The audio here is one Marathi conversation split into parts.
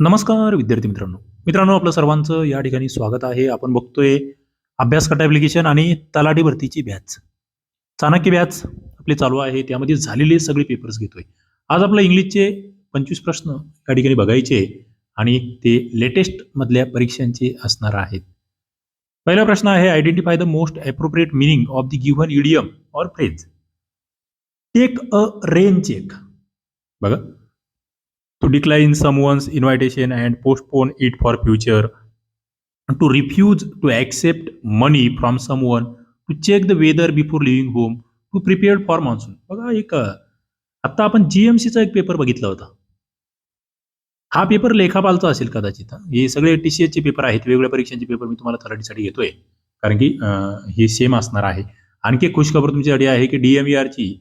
नमस्कार विद्यार्थी मित्रांनो. मित्रांनो आपलं सर्वांचं या ठिकाणी स्वागत आहे. आपण बघतोय अभ्यास कट ॲप्लिकेशन आणि तलाठी भरतीची बॅच चाणक्य बॅच आपली चालू आहे. त्यामध्ये झालेले सगळे पेपर्स घेतोय. आज आपलं इंग्लिशचे पंचवीस प्रश्न या ठिकाणी बघायचे आणि ते लेटेस्ट मधल्या परीक्षांचे असणार आहेत. पहिला प्रश्न आहे identify the most appropriate meaning of the given idiom or phrase take a rain check बघा. To decline someone's invitation and postpone it for future. To refuse to accept money from someone to check the weather before leaving home to prepare for monsoon. बघा एक आत्ता आपण जीएमसीचा एक पेपर बघितला होता. हा पेपर लेखापालचा असेल कदाचित हे. सगळे टी सी एसचे पेपर आहेत वेगवेगळ्या परीक्षांचे पेपर मी तुम्हाला तलाठीसाठी घेतोय. कारण की हे सेम असणार आहे. आणखी एक खुशखबर तुमच्यासाठी आहे की डीएमईआरची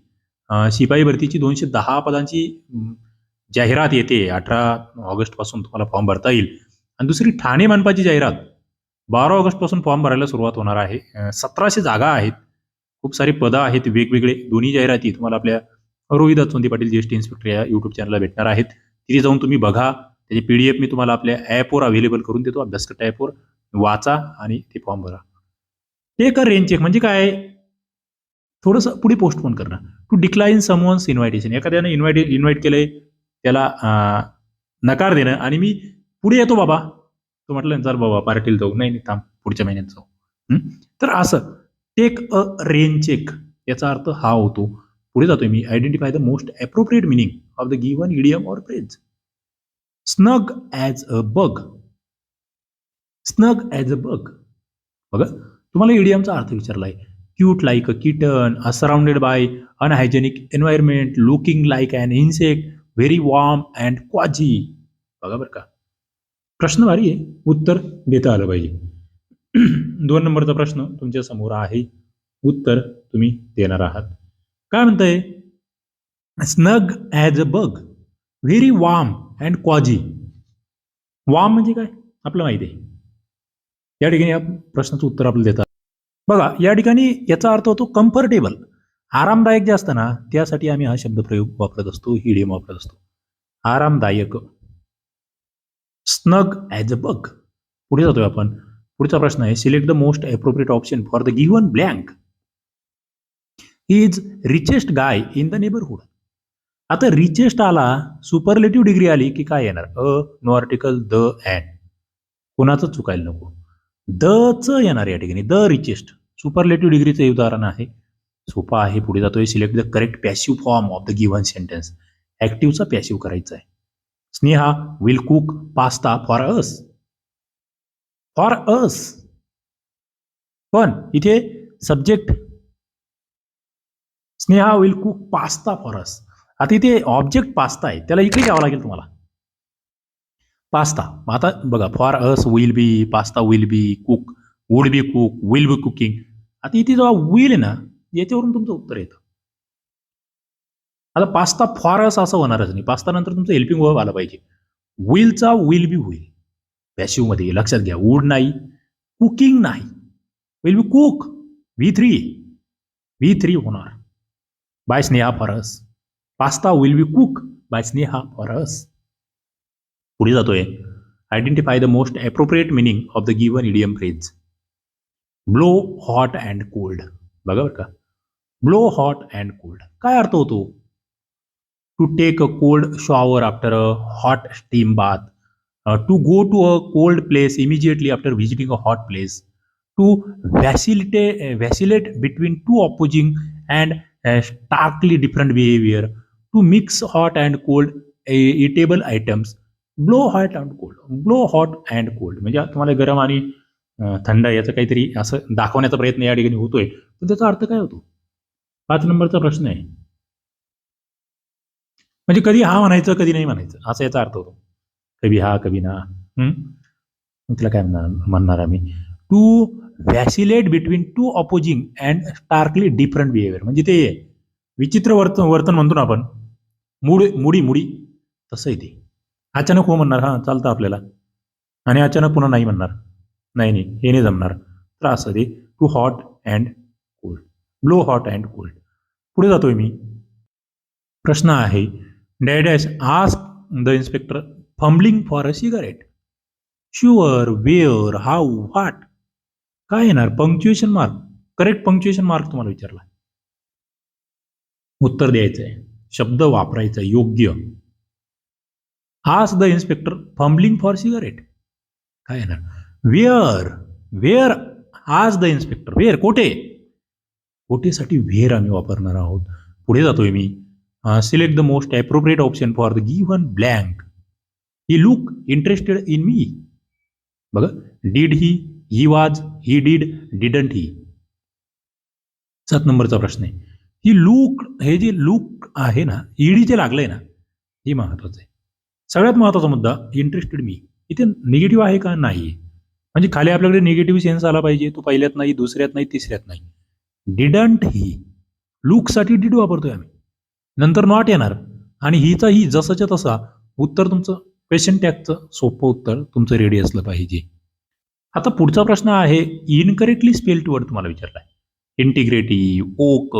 शिपाई भरतीची दोनशे दहा पदांची जाहिरात येते अठरा ऑगस्टपासून तुम्हाला फॉर्म भरता येईल. आणि दुसरी ठाणे मनपाची जाहिरात. बारा ऑगस्टपासून फॉर्म भरायला सुरुवात होणार आहे. सतराशे जागा आहेत. खूप सारी पदं आहेत वेगवेगळे. दोन्ही जाहिराती तुम्हाला आपल्या रोहिदास चोंदी पाटील जीएसटी इन्स्पेक्टर या युट्यूब चॅनलला भेटणार आहेत. तिथे जाऊन तुम्ही बघा. त्याची पीडीएफ मी तुम्हाला आपल्या ॲपवर अवेलेबल करून देतो. अभ्यासकट ॲपवर वाचा आणि ते फॉर्म भरा. ते कर रेंज चेक म्हणजे काय? थोडंसं पुढे पोस्टपोन करणं. टू डिक्लाइन समवन्स इन्व्हायटेशन एखाद्यानं इन्व्हाइट इन्व्हाइट केलंय. त्याला नकार देणं. आणि मी पुढे येतो बाबा. तो म्हटलं चल बाबा पार्टीला जाऊ. नाही नाही थांब. पुढच्या महिन्यात जाऊ. तर असं. टेक अ रेन चेक याचा अर्थ हा होतो. पुढे जातोय मी. Identify the most appropriate meaning of the given idiom or phrase snug as a bug snug as a bug बघा तुम्हाला इडियमचा अर्थ विचारलाय. Cute like a kitten surrounded by unhygienic environment looking like an insect very warm and cosy बघा बरं का. प्रश्न भारी आहे उत्तर देता आलं पाहिजे. दोन नंबरचा प्रश्न तुमच्यासमोर आहे. उत्तर तुम्ही देणार आहात. काय म्हणतंय? Snug as a bug very warm and cosy warm म्हणजे काय? आपलं माहिती आहे. या ठिकाणी या प्रश्नाचं उत्तर आपल्याला देतात बघा या ठिकाणी याचा अर्थ होतो कम्फर्टेबल आरामदायक जे असतं ना त्यासाठी आम्ही हा शब्दप्रयोग वापरत असतो हिडियम वापरत असतो. आरामदायक. स्नग ॲज अ बग पुढे जातोय आपण. पुढचा प्रश्न आहे select the most appropriate option for the given blank is richest guy in the neighbourhood आता रिचेस्ट आला सुपरलेटिव्ह डिग्री आली की काय येणार? A no article the and कोणाचं चुकायला नको? दच येणार या ठिकाणी. द रिचेस्ट सुपरलेटिव्ह डिग्रीचं उदाहरण आहे. सोपा आहे. पुढे जातोय. Select the correct passive form of the given sentence ऍक्टिव्हचा passive करायचा आहे Sneha will cook pasta for us for us पण इथे subject Sneha will cook pasta for us आता इथे ऑब्जेक्ट पास्ता आहे. त्याला इकडे द्यावं लागेल तुम्हाला. पास्ता आता बघा for us will be pasta will be cook would be cook will be cooking आता इथे जेव्हा विल आहे ना याच्यावरून तुमचं उत्तर येतं. आता पास्ता फॉरस असं होणारच नाही. पास्ता नंतर तुमचं हेल्पिंग वर्ब आला पाहिजे. विलचा विल बी होईल पॅशिवमध्ये लक्षात घ्या. वूड नाही. कुकिंग नाही. Will be cook V three V three होणार. By Sneha for us pasta will be cook by Sneha for us पुढे जातोय. Identify the most appropriate meaning of the given idiom phrase blow hot and cold बघा बरं का. ब्लो हॉट अँड कोल्ड काय अर्थ होतो? To take a cold shower after a hot steam bath to go to a cold place immediately after visiting a hot place to vacillate vacillate between two opposing and starkly different behaviour to mix hot and cold eatable items blow hot and cold blow hot and cold म्हणजे तुम्हाला गरम आणि थंड याचं काहीतरी असं दाखवण्याचा प्रयत्न या ठिकाणी होतोय. तर त्याचा अर्थ काय होतो? पाच नंबरचा प्रश्न आहे. म्हणजे कधी हा म्हणायचं कधी नाही म्हणायचं असा याचा अर्थ होतो. कवी हा कवी ना. हम्म? काय म्हणणार म्हणणार आम्ही? To vacillate between two opposing and starkly different behaviour म्हणजे ते विचित्र वर्तन वर्तन म्हणतो ना आपण. मूड मुडी मुडी. तसं आहे ते. अचानक हो म्हणणार हां चालतं आपल्याला. आणि अचानक पुन्हा नाही म्हणणार. नाही नाही हे नाही जमणार. तर असं ते. To hot and blow hot and cold पुढे जातोय मी. प्रश्न आहे dash dash ask the inspector fumbling for a cigarette sure where how what काय येणार? Punctuation mark correct punctuation mark तुम्हाला विचारला. उत्तर द्यायचं आहे शब्द वापरायचा योग्य. Ask the inspector fumbling for cigarette काय येणार? Where where ask the inspector where कोठे? कोठेसाठी व्हेअर आम्ही वापरणार आहोत. पुढे जातोय मी. Select the most appropriate option for the given blank he look interested in me बघा did he he was he did didn't he सात नंबरचा प्रश्न आहे. ही लूक हे जे लूक आहे ना ईडी जे लागलंय ना हे महत्वाचं आहे. सगळ्यात महत्त्वाचा मुद्दा इंटरेस्टेड मी इथे निगेटिव्ह आहे का? नाही म्हणजे खाली आपल्याकडे निगेटिव्ह सेन्स आला पाहिजे तो पहिल्यात नाही दुसऱ्यात नाही तिसऱ्यात नाही. डिडंट ही लूकसाठी डिड वापरतोय आम्ही. नंतर नॉट येणार. आणि हीचा ही जसाच्या तसा उत्तर तुमचं क्वेश्चन टॅगचं सोपं उत्तर तुमचं रेडी असलं पाहिजे. आता पुढचा प्रश्न आहे इनकरेक्टली स्पेल्ड वर्ड तुम्हाला विचारला आहे इंटिग्रेटिव्ह ओक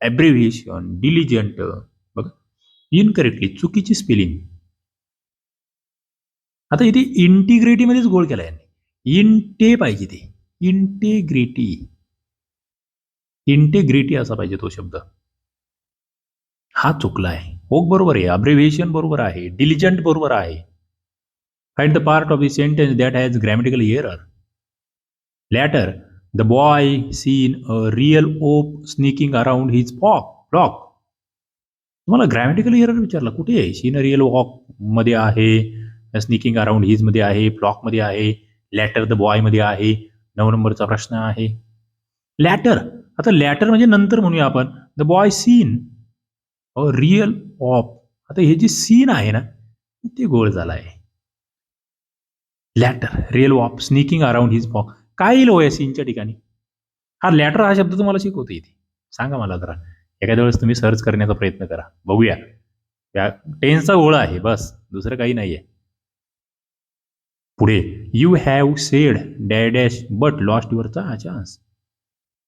ॲब्रिव्हिएशन डिलिजंट बघा. इनकरेक्टली चुकीची स्पेलिंग आता इथे इंटिग्रेटीमध्येच गोळ केला यांनी. इंटे पाहिजे ते. इंटेग्रिटी इंटेग्रिटी असा पाहिजे तो शब्द. हा चुकला आहे. ओक बरोबर आहे. अब्रिव्हिएशन बरोबर आहे. डिलिजंट बरोबर आहे. Find the part of the sentence that has grammatical error later the boy seen a real op sneaking around his pock lock तुम्हाला ग्रॅमॅटिकल एरर विचारला. कुठे आहे? सीन अ रिअल वॉकमध्ये आहे स्निकिंग अराउंड हिजमध्ये आहे फ्लॉकमध्ये आहे लॅटर द बॉयमध्ये आहे. नऊ नंबरचा प्रश्न आहे. लॅटर आता लॅटर म्हणजे नंतर म्हणूया आपण. The boy seen a real op आता हे जे सीन आहे ना ते गोळ झाला आहे later real wop sneaking around his pock काय येईल हो या सीनच्या ठिकाणी? हा लॅटर हा शब्द तुम्हाला शिकवतो इथे. सांगा मला जरा. एखाद्या वेळेस तुम्ही सर्च करण्याचा प्रयत्न करा. बघूया. या टेन्सचा गोळा आहे बस. दुसरं काही नाही आहे पुढे you have said dadash but lost युअरचा chance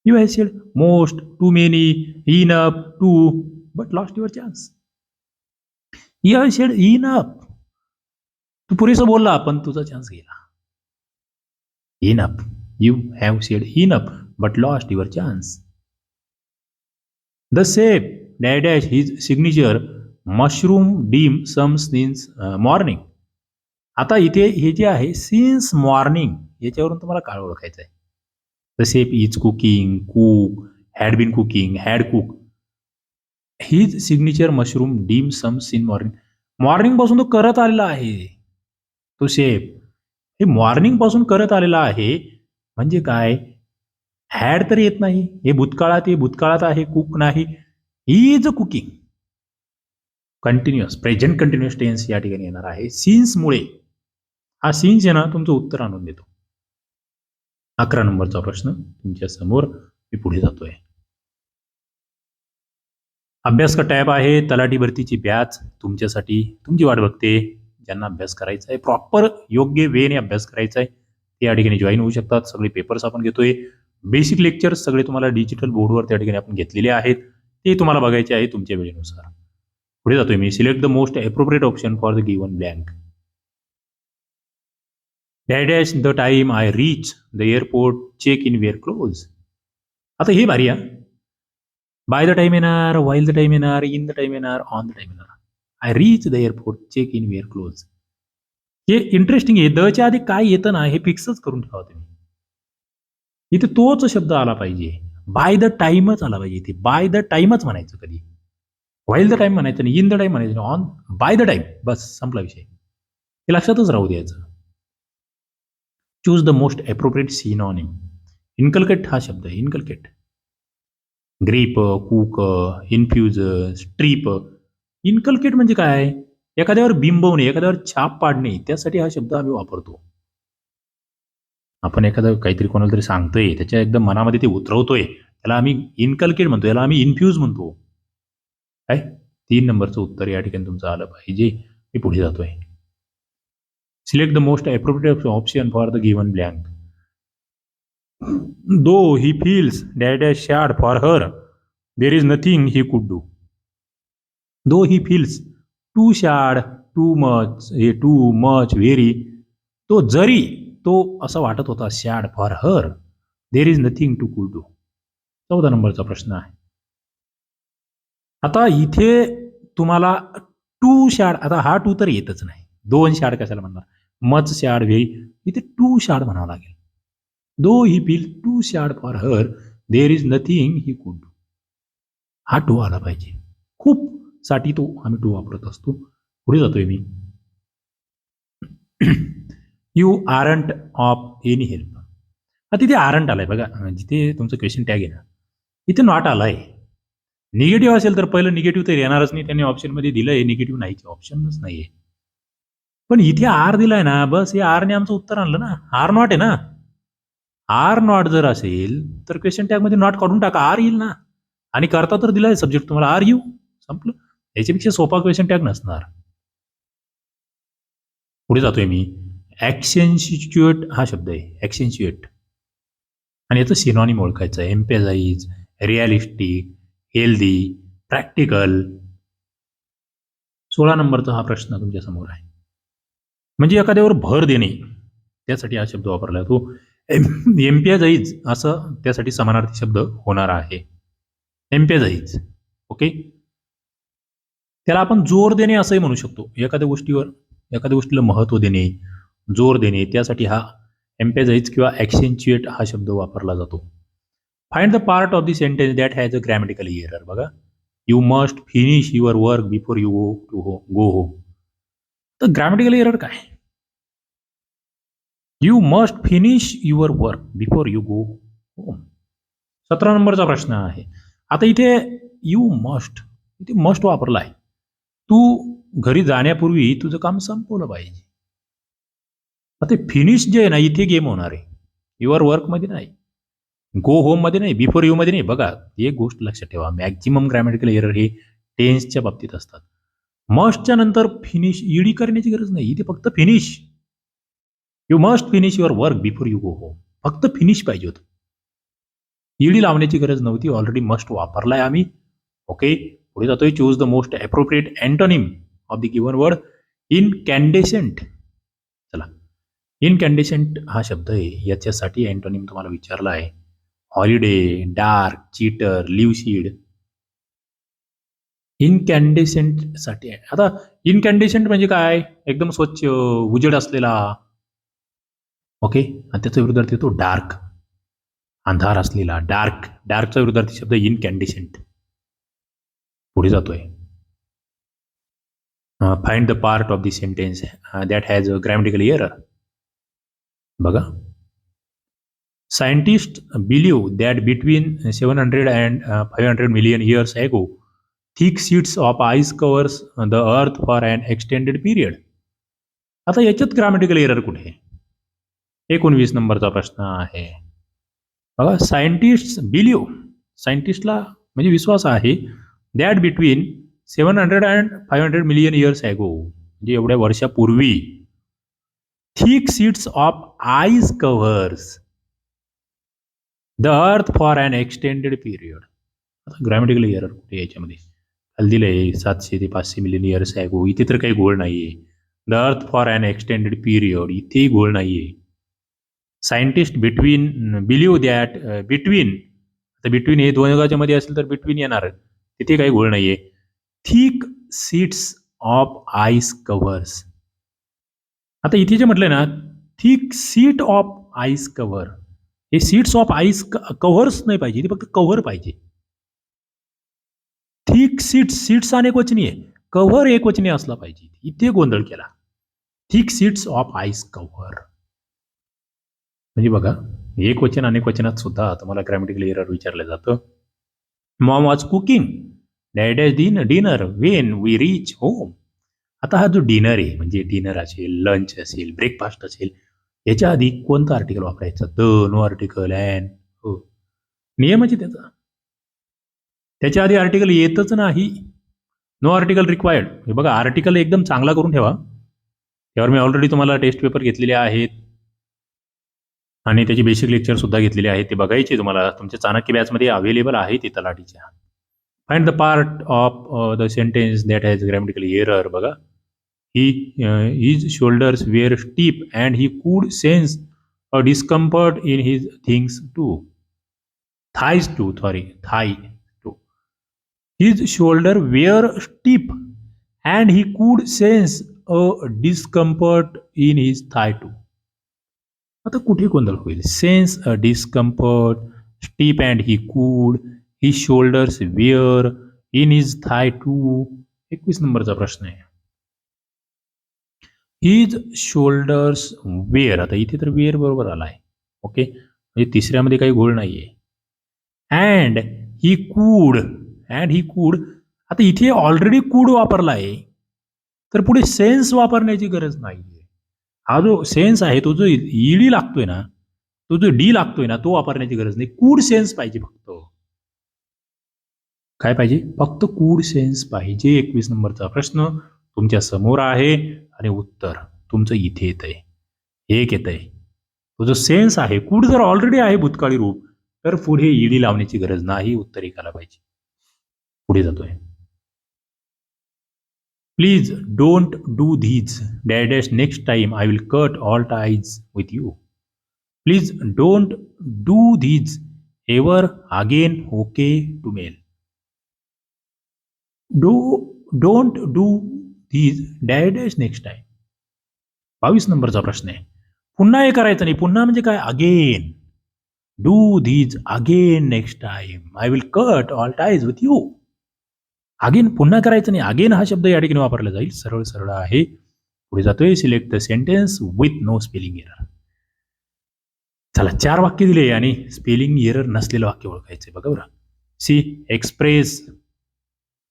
you have said most too many enough to but lost your chance you have said enough तू पुरेसं बोलला पण तुझा चान्स गेला. Enough you have said enough but lost your chance the chef dadash his signature mushroom dim sum since morning आता इथे हे जे आहे सिन्स मॉर्निंग याच्यावरून तुम्हाला काळ ओळखायचं आहे. जसे is cooking cook had been cooking had cook हीच signature mushroom dim sum since morning मॉर्निंगपासून तो करत आलेला आहे. तो शेप हे मॉर्निंगपासून करत आलेला आहे. म्हणजे काय? हॅड तर येत नाही. हे भूतकाळात हे भूतकाळात आहे. कुक नाही. Is cooking continuous present continuous tense या ठिकाणी येणार आहे. सीन्समुळे हा सीन्स आहे ना तुमचं उत्तर आणून देतो. अकरा नंबरचा प्रश्न तुमच्यासमोर मी पुढे जातोय. अभ्यास टॅब आहे? तलाठी भरतीची बॅच तुमच्यासाठी तुमची वाट बघते. ज्यांना अभ्यास करायचा आहे प्रॉपर योग्य वेने अभ्यास करायचा आहे ते या ठिकाणी जॉईन होऊ शकतात. सगळे पेपर्स आपण घेतोय. बेसिक लेक्चर सगळे तुम्हाला डिजिटल बोर्डवर त्या ठिकाणी आपण घेतलेले आहेत. ते तुम्हाला बघायचे आहे तुमच्या वेळेनुसार. पुढे जातोय मी. Select the most appropriate option for the given blank dash dash the time I reach the airport check in were close आता हे भारी आहे बाय द टाईम येणार वाईल द टाईम येणार इन द टाईम येणार ऑन द टाईम येणार I reach the airport check in were close हे इंटरेस्टिंग आहे दच्या आधी काय येतं ना हे फिक्सच करून ठेवा तुम्ही इथे तोच शब्द आला पाहिजे बाय द टाईमच आला पाहिजे इथे बाय द टाईमच म्हणायचं कधी वाईल द टाईम म्हणायचं नाही इन द टाईम म्हणायचं ऑन बाय द टाईम बस संपला विषय हे लक्षातच राहू द्यायचं choose the most appropriate synonym inculcate हा शब्द आहे. Inculcate grip cook infuse strip inculcate म्हणजे काय? एखाद्यावर बिंबवणे एखाद्यावर छाप पाडणे त्यासाठी हा शब्द आम्ही वापरतो. आपण एखादं काहीतरी कोणाला तरी सांगतोय त्याच्या एकदम मनामध्ये ते उतरवतोय त्याला आम्ही इनकल्केट म्हणतो याला आम्ही इन्फ्यूज म्हणतो. काय? तीन नंबरचं उत्तर या ठिकाणी तुमचं आलं पाहिजे. मी पुढे जातोय. Select the most appropriate option for the given blank. Though he feels dash dash sad for her there is nothing he could do though he feels too sad too much हे टू मच व्हेरी तो जरी तो असं वाटत होता sad for her there is nothing to could do चौदा नंबरचा प्रश्न आहे. आता इथे तुम्हाला टू शाड आता हा टू तर येतच नाही. दोन शाड कशाला म्हणणार? मच शाड वे इथे टू शॅड म्हणावं लागेल. Though he feel too sad for her there is nothing he could do हा टू आला पाहिजे. खूप साठी तो आम्ही टू वापरत असतो. पुढे जातोय मी. You aren't of any help हा तिथे आरंट आलाय बघा. जिथे तुमचं क्वेश्चन टॅग आहे ना इथे नॉट आलाय. निगेटिव्ह असेल तर पहिलं निगेटिव्ह तर येणारच नाही. त्यांनी ऑप्शनमध्ये दिलंय. निगेटिव्ह नाहीचे ऑप्शनच नाहीये. पण इथे आर दिलाय ना बस हे आरने आमचं उत्तर आणलं ना. आर नॉट आहे ना. आर नॉट जर असेल तर क्वेश्चन टॅगमध्ये नॉट काढून टाका. आर येईल ना. आणि करता तर दिलाय सब्जेक्ट तुम्हाला. आर यू संपलं. याच्यापेक्षा सोपा क्वेश्चन टॅग नसणार. पुढे जातोय मी. ॲक्सेन्शिच्युएट हा शब्द आहे. ॲक्सेन्शिएट आणि याचं सिनॉनिम ओळखायचं आहे. एम्पेझाईज रिअलिस्टिक हेल्दी प्रॅक्टिकल सोळा नंबरचा हा प्रश्न तुमच्यासमोर आहे. म्हणजे एखाद्यावर भर देणे. त्यासाठी हा शब्द वापरला जातो. एम्पियाजाईज असं त्यासाठी समानार्थी शब्द होणार आहे. Emphasize okay? त्याला आपण जोर देणे असंही म्हणू शकतो. एखाद्या गोष्टीवर एखाद्या गोष्टीला महत्त्व देणे जोर देणे त्यासाठी हा एम्पेजाईज किंवा ॲक्सेंच्युएट हा शब्द वापरला जातो. Find the part of the sentence that has a grammatical error बघा. You must finish your work before you go to हो गो होम तर ग्रॅमॅटिकल एरर काय? You must finish your work before you go home सतरा नंबरचा प्रश्न आहे. आता इथे यू मस्ट इथे मस्ट वापरला आहे. तू घरी जाण्यापूर्वी तुझं काम संपवलं पाहिजे. आता फिनिश जे आहे ना इथे गेम होणार आहे. युअर वर्कमध्ये नाही. गो होममध्ये नाही बिफोर यूमध्ये नाही. बघा एक गोष्ट लक्षात ठेवा. मॅक्झिमम ग्रॅमॅटिकल एरर हे टेन्सच्या बाबतीत असतात. मस्टच्या नंतर फिनिश ईडी करण्याची गरज नाही. इथे फक्त finish you must finish your work before you go home फक्त फिनिश पाहिजे होतं. ईडी लावण्याची गरज नव्हती. ऑलरेडी मस्ट वापरलाय आम्ही. ओके पुढे जातोय. Choose the most appropriate antonym of the given word incandescent चला. इनकॅन्डेसेंट हा शब्द आहे. याच्यासाठी अँटोनिम तुम्हाला विचारला आहे हॉलिडे डार्क चीटर लिवशीड इनकॅन्डेसेंटसाठी आहे. आता इनकॅन्डेसेंट म्हणजे काय? एकदम स्वच्छ उजेड असलेला. ओके आणि त्याचा विरुद्धार्थी येतो डार्क अंधार असलेला. डार्क डार्कचा विरुद्धार्थी शब्द इनकॅन्डेसेंट पुढे जातोय. Find the part of the sentence that has a grammatical error बघा. Scientist believe that between seven hundred and five hundred million years ago thick sheets of ice covers the earth for an extended period आता याच्यात ग्रामॅटिकल एरर कुठे एकोणवीस नंबरचा प्रश्न आहे. बघा सायंटिस्ट बिलीव्ह सायंटिस्टला म्हणजे विश्वास आहे that between seven hundred and five hundred million years ago म्हणजे एवढ्या वर्षापूर्वी thick sheets of ice covers the earth for an extended period आता ग्रॅमॅटिकल इयर कुठे याच्यामध्ये? हल्दीला दिलं आहे सातशे ते पाचशे मिलियन इयर्स आहे गो. इथे तर काही गोल नाही आहे the earth for an extended period इथेही गोल नाही आहे scientist between believe that between आता बिटवीन हे दोन युगाच्या मध्ये असेल तर बिटवीन येणार. तिथे काही गोळ नाही आहे thick sheets of ice covers आता इथे जे म्हटलंय ना thick sheet of ice cover हे सीट्स ऑफ आईस कव्हर्स नाही पाहिजे. ते फक्त कव्हर पाहिजे. थिक सीट्स सीट्स अनेक वचनी आहे कव्हर एक वचनी असला पाहिजे. इथे गोंधळ केला. Thick sheets of ice cover. म्हणजे बघा एक वचन अनेक वचनात सुद्धा तुम्हाला ग्रॅमॅटिकल एरर विचारलं जातं. Mom was cooking dad is din dinner when we reach home आता हा जो डिनर आहे म्हणजे डिनर असेल लंच असेल ब्रेकफास्ट असेल याच्या आधी कोणतं आर्टिकल वापरायचं? द नो आर्टिकल अँड हो. नियमच आहे त्याचा. त्याच्या आधी आर्टिकल येतच नाही. नो आर्टिकल रिक्वायर्ड हे बघा आर्टिकल एकदम चांगला करून ठेवा. त्यावर मी ऑलरेडी तुम्हाला टेस्ट पेपर घेतलेले आहेत. आणि त्याची बेसिक लेक्चरसुद्धा घेतलेले आहेत. ते बघायचे तुम्हाला. तुमच्या चाणक्य बॅचमध्ये अवेलेबल आहे ते तलाठीच्या. Find the part of the sentence that has grammatical error बघा. He his shoulders were steep and he could sense a discomfort in his things to thighs to sorry thigh his shoulder were steep and he could sense a discomfort in his thigh to आता कुठे गोंधळ होईल? Sense a discomfort steep and he could he shoulders were in his thigh to एकवीस नंबरचा प्रश्न आहे. हिज शोल्डर्स वेअर आता इथे तर वेअर बरोबर आलाय. ओके म्हणजे तिसऱ्यामध्ये काही घोळ नाहीये. And he could and he कूड आता इथे ऑलरेडी कूड वापरला आहे. तर पुढे सेन्स वापरण्याची गरज नाहीये. हा जो सेन्स आहे तो जो ईडी लागतोय ना तो जो डी लागतोय ना तो वापरण्याची गरज नाही. कूड सेन्स पाहिजे फक्त. काय पाहिजे? फक्त कूड सेन्स पाहिजे. एकवीस नंबरचा प्रश्न तुमच्यासमोर आहे आणि उत्तर तुमचं इथे येत आहे एक येत आहे तो जो सेन्स आहे कूड जर ऑलरेडी आहे भूतकाळी रूप तर पुढे ईडी लावण्याची गरज नाही उत्तर एकाला पाहिजे. पुढे जातोय. Please don't do these dash dash next time I will cut all ties with you please don't do these ever again okay to mail do don't do these dash dash next time बावीस नंबरचा प्रश्न आहे. पुन्हा हे करायचं नाही. पुन्हा म्हणजे काय? Again do these again next time I will cut all ties with you again पुन्हा करायचं नाही. अगेन हा शब्द या ठिकाणी वापरला जाईल. सरळ सरळ आहे. पुढे जातोय. Select the sentence with no spelling error चला चार वाक्य दिले आणि स्पेलिंग एरर नसलेलं वाक्य ओळखायचं बघा बरं. She express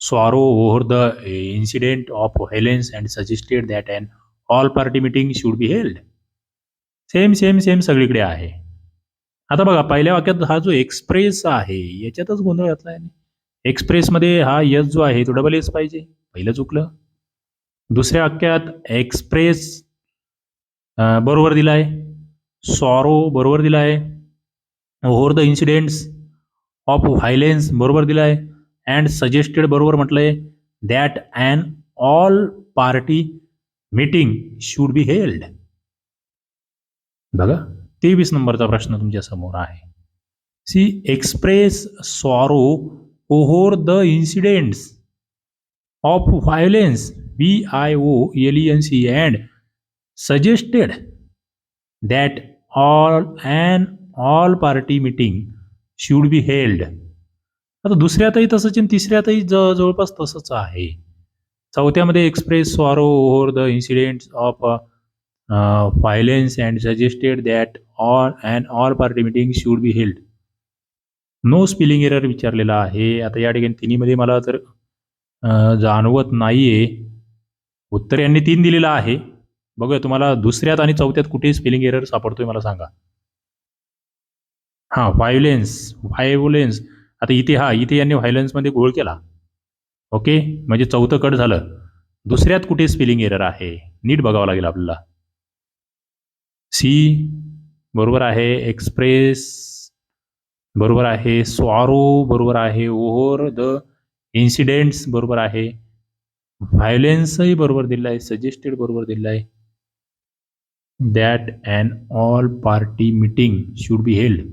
sorrow over the incident of violence and suggested that and all party meeting should be held same same same सगळीकडे आहे. आता बघा पहिल्या वाक्यात हा जो एक्सप्रेस आहे याच्यातच गोंधळ घातला आहे एक्सप्रेसमध्ये हा यस जो आहे तो डबल एस पाहिजे. पहिलं चुकलं. दुसऱ्या वाक्यात एक्सप्रेस बरोबर बरोबर दिलाय. सॉरो बरोबर दिलाय. Over the incidents of violence बरोबर दिलाय. अँड सजेस्टेड बरोबर म्हटलंय that and all party meeting should be held. बघा तेवीस नंबरचा प्रश्न तुमच्यासमोर आहे. She express sorrow over the incidents of violence B I O L N C and suggested that all and all party meeting should be held आता दुसऱ्यातही तसंच आणि तिसऱ्यातही ज जवळपास तसंच आहे. चौथ्यामध्ये express sorrow over the incidents of violence and suggested that all and all party meeting should be held no spelling error विचारलेला आहे. आता या ठिकाणी तिन्हीमध्ये मला तर जाणवत जाणवत नाहीये. उत्तर यांनी तीन दिलेलं आहे. बघूया तुम्हाला दुसऱ्यात आणि चौथ्यात कुठे स्पेलिंग एरर सापडतोय मला सांगा. हां व्हायोलेन्स व्हायोलेन्स आता इथे हा इथे यांनी व्हायलन्समध्ये गोळ केला. ओके? म्हणजे चौथं कट झालं. दुसऱ्यात कुठे स्पेलिंग एरर आहे? नीट बघावं लागेल आपल्याला. सी बरोबर आहे. एक्सप्रेस बरोबर आहे. स्वारो बरोबर आहे. ओव्हर द इन्सिडेंट्स बरोबर आहे. व्हायलेन्सही बरोबर दिलं आहे. सजेस्टेड बरोबर दिलं आहे. That and all party meeting should be held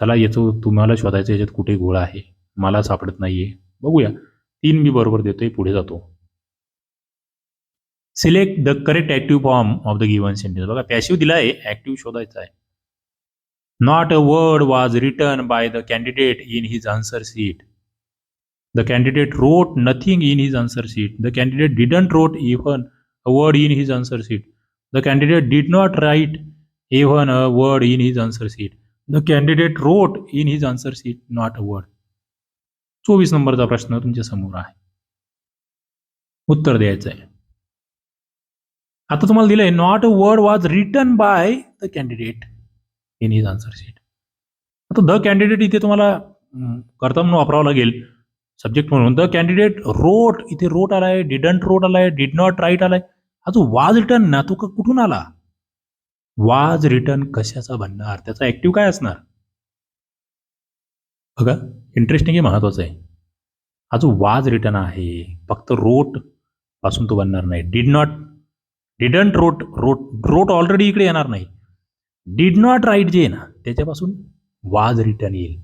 चला याचं तुम्हाला शोधायचं याच्यात कुठे गोळ आहे? मला सापडत नाहीये. बघूया. तीन मी बरोबर देतोय पुढे जातो. Select the correct active form of the given sentence बघा पॅसिव्ह दिला आहे ऍक्टिव्ह शोधायचा आहे. Not a word was written by the candidate in his answer sheet the candidate wrote nothing in his answer sheet the candidate didn't wrote even a word in his answer sheet the candidate did not write even a word in his answer sheet the candidate wrote in his answer sheet not a word चोवीस नंबरचा प्रश्न तुमच्यासमोर आहे. उत्तर द्यायचं आहे आता तुम्हाला दिलंय not a word was written by the candidate in his answer sheet आता द कॅन्डिडेट इथे तुम्हाला करता म्हणून वापरावं लागेल. सब्जेक्ट म्हणून. द कॅन्डिडेट रोट इथे रोट आलाय डिडंट रोट आलाय डिड नॉट राईट आलाय. हा जो वाज रिटर्न ना तो कुठून आला? वाज रिटर्न कशाचा बनणार त्याचा ऍक्टिव्ह काय असणार? बघा इंटरेस्टिंग हे महत्वाचं आहे. हा जो वाज रिटर्न आहे. फक्त रोटपासून तो बनणार नाही. Did not didn't wrote wrote wrote already इकडे येणार नाही. डीड नॉट राईट जे आहे ना त्याच्यापासून वाज रिटर्न येईल.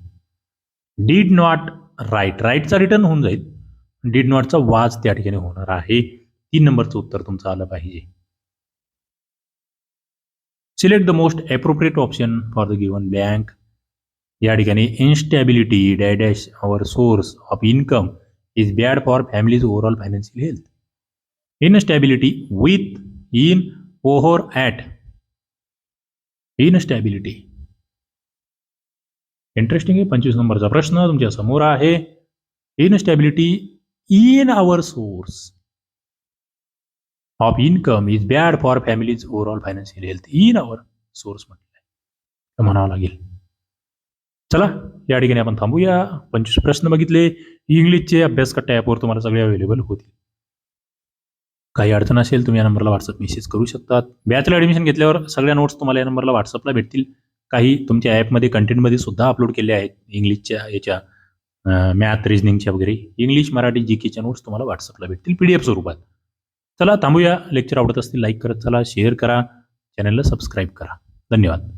डीड नॉट राईट राईटचा रिटर्न होऊन जाईल. डीड नॉटचा वाज त्या ठिकाणी होणार आहे. तीन नंबरचं उत्तर तुमचं आलं पाहिजे. Select the most appropriate option for the given blank या ठिकाणी instability dash dash our source of income is bad for families overall financial health instability within over at instability interesting आहे, पंचवीस नंबरचा प्रश्न तुमच्या समोर आहे. Instability in our source of income is bad for families overall financial health in our source म्हटलंय. तर म्हणावं लागेल. चला, या ठिकाणी आपण थांबूया. पंचवीस प्रश्न बघितले. इंग्लिशचे अभ्यास कट्टा ॲपवर तुम्हाला सगळे अवेलेबल होतील. काही अडचण असेल तुम्ही या नंबरला व्हॉट्सअप मेसेज करू शकतात. बॅचला ॲडमिशन घेतल्यावर सगळ्या नोट्स तुम्हाला या नंबरला व्हॉट्सअपला भेटतील. काही तुमच्या ॲपमध्ये कंटेंटमध्ये सुद्धा अपलोड केले आहेत. इंग्लिशच्या याच्या मॅथ रिजनिंगच्या वगैरे. इंग्लिश मराठी जी केच्या नोट्स तुम्हाला व्हॉट्सअपला भेटतील पी डी एफ स्वरूपात. चला थांबूया. लेक्चर आवडत असतील लाईक करत चला शेअर करा. चॅनलला सबस्क्राईब करा. धन्यवाद.